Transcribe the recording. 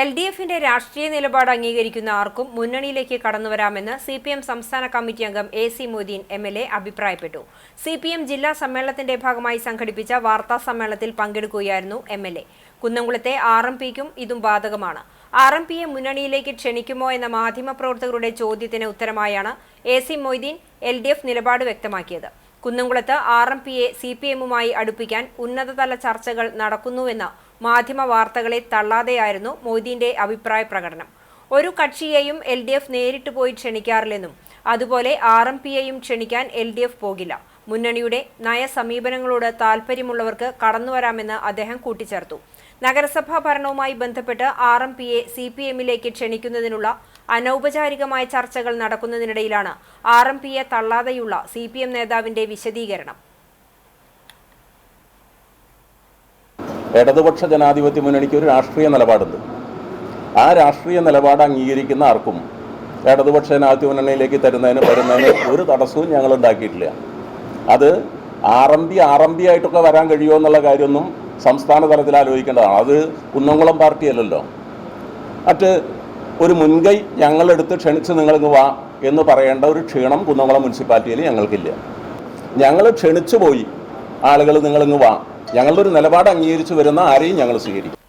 L D എഫിന്റെ രാഷ്ട്രീയ നിലപാട് അംഗീകരിക്കുന്ന ആർക്കും മുന്നണിയിലേക്ക് കടന്നുവരാമെന്ന് സി പി എം സംസ്ഥാന കമ്മിറ്റി അംഗം A C Moideen M L A അഭിപ്രായപ്പെട്ടു. സി പി എം ജില്ലാ സമ്മേളനത്തിന്റെ ഭാഗമായി സംഘടിപ്പിച്ച വാർത്താ സമ്മേളനത്തിൽ പങ്കെടുക്കുകയായിരുന്നു എം എൽ എ. കുന്നംകുളത്തെ ആർ എം പിക്കും ഇതും ബാധകമാണ്. ആർ എം പിയെ മുന്നണിയിലേക്ക് ക്ഷണിക്കുമോ എന്ന മാധ്യമപ്രവർത്തകരുടെ ചോദ്യത്തിന് ഉത്തരമായാണ് A C Moideen L D F നിലപാട് വ്യക്തമാക്കിയത്. കുന്നംകുളത്ത് ആർ എം പിയെ സി പി എമ്മുമായി അടുപ്പിക്കാൻ ഉന്നതതല ചർച്ചകൾ നടക്കുന്നുവെന്ന മാധ്യമ വാർത്തകളെ തള്ളാതെയായിരുന്നു മോദിന്റെ അഭിപ്രായ പ്രകടനം. ഒരു കക്ഷിയെയും എൽ ഡി എഫ് നേരിട്ട് പോയി ക്ഷണിക്കാറില്ലെന്നും അതുപോലെ ആർ എം പിയെയും ക്ഷണിക്കാൻ എൽ ഡി എഫ് പോകില്ല. മുന്നണിയുടെ നയസമീപനങ്ങളോട് താൽപ്പര്യമുള്ളവർക്ക് കടന്നുവരാമെന്ന് അദ്ദേഹം കൂട്ടിച്ചേർത്തു. നഗരസഭാ ഭരണവുമായി ബന്ധപ്പെട്ട് ആർ എം പിയെ സി പി എമ്മിലേക്ക് ക്ഷണിക്കുന്നതിനുള്ള അനൗപചാരികമായ ചർച്ചകൾ നടക്കുന്നതിനിടയിലാണ് ആർ എം പിയെ തള്ളാതെയുള്ള സി പി എം നേതാവിന്റെ വിശദീകരണം. ഇടതുപക്ഷ ജനാധിപത്യ മുന്നണിക്ക് ഒരു രാഷ്ട്രീയ നിലപാടുണ്ട്. ആ രാഷ്ട്രീയ നിലപാട് അംഗീകരിക്കുന്ന ആർക്കും ഇടതുപക്ഷ ജനാധിപത്യ മുന്നണിയിലേക്ക് തരുന്നതിന് വരുന്നതിന് ഒരു തടസ്സവും ഞങ്ങൾ ഉണ്ടാക്കിയിട്ടില്ല. അത് ആർ എം ആയിട്ടൊക്കെ വരാൻ കഴിയുമോ എന്നുള്ള കാര്യമൊന്നും സംസ്ഥാന തലത്തിൽ ആലോചിക്കേണ്ടതാണ്. അത് കുന്നംകുളം പാർട്ടിയല്ലല്ലോ മറ്റ് ഒരു മുൻകൈ ഞങ്ങളെടുത്ത് ക്ഷണിച്ച് നിങ്ങളിങ്ങ് വാ എന്ന് പറയേണ്ട ഒരു ക്ഷീണം കുന്നംകുളം മുനിസിപ്പാലിറ്റിയിൽ ഞങ്ങൾക്കില്ല. ഞങ്ങൾ ക്ഷണിച്ചു പോയി ആളുകൾ നിങ്ങളിങ്ങ് വാ. ഞങ്ങളുടെ ഒരു നിലപാട് അംഗീകരിച്ചു വരുന്ന ആരെയും ഞങ്ങൾ സ്വീകരിക്കും.